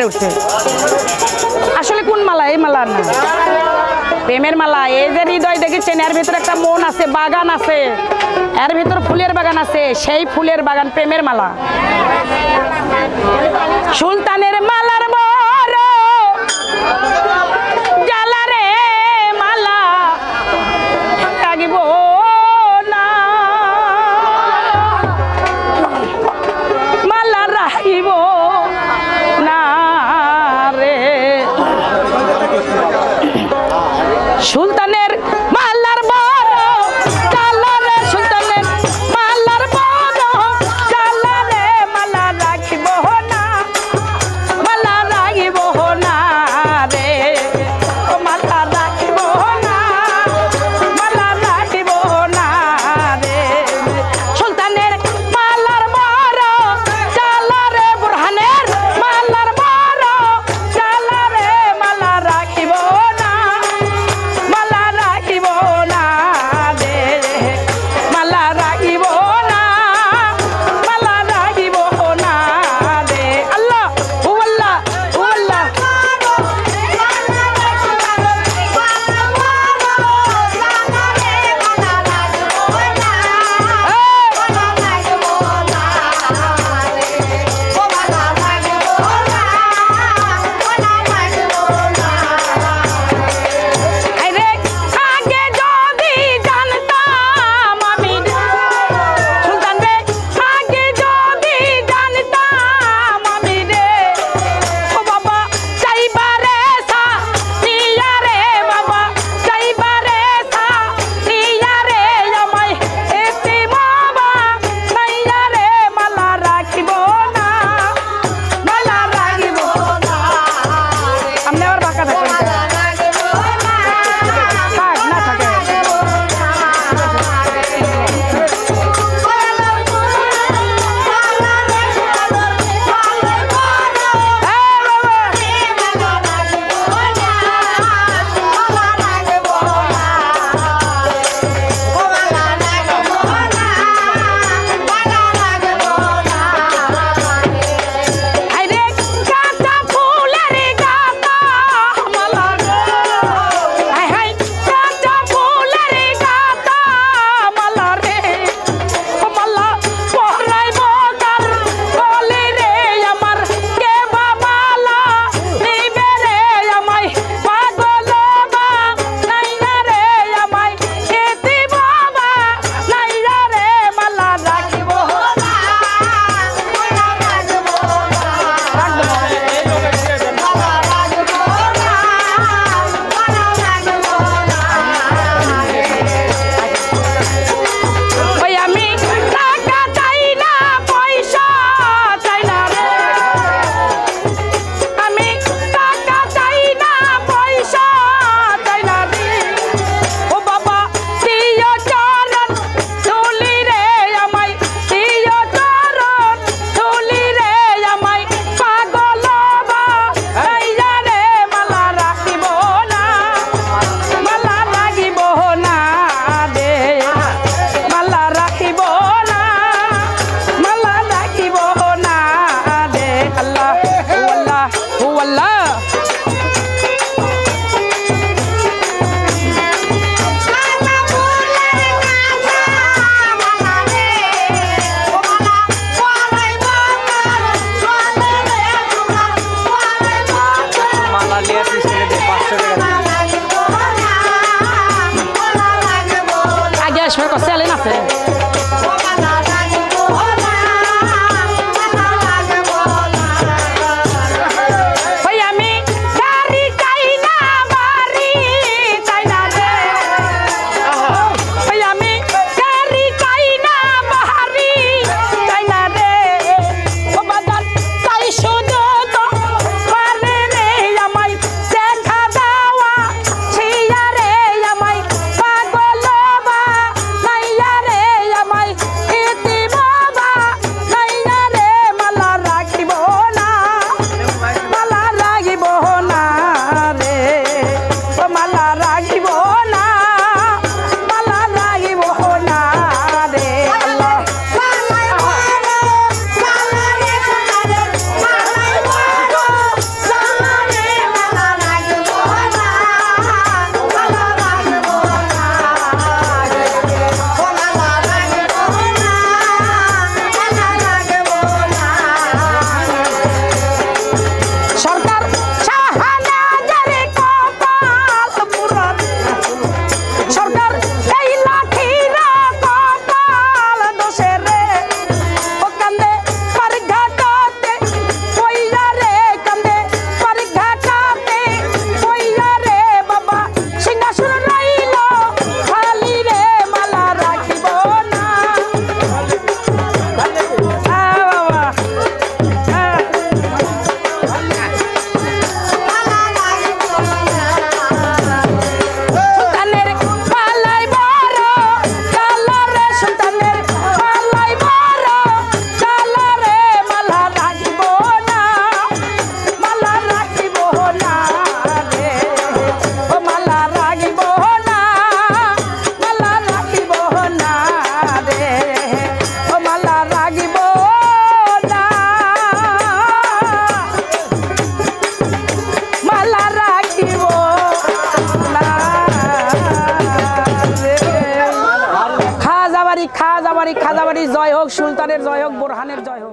উপরে উঠছে। আসলে কোন মালা? এই মালা না। প্রেমের মালা। এই যে হৃদয় দেখেছেন, এর ভিতরে একটা মন আছে, বাগান আছে। এর ভিতর ফুলের বাগান আছে, সেই ফুলের বাগান প্রেমের মালা। সুলতানের I love. বাড়ি খাজাবাড়ি জয় হোক সুলতানের জয় হোক বোরহানের জয় হোক।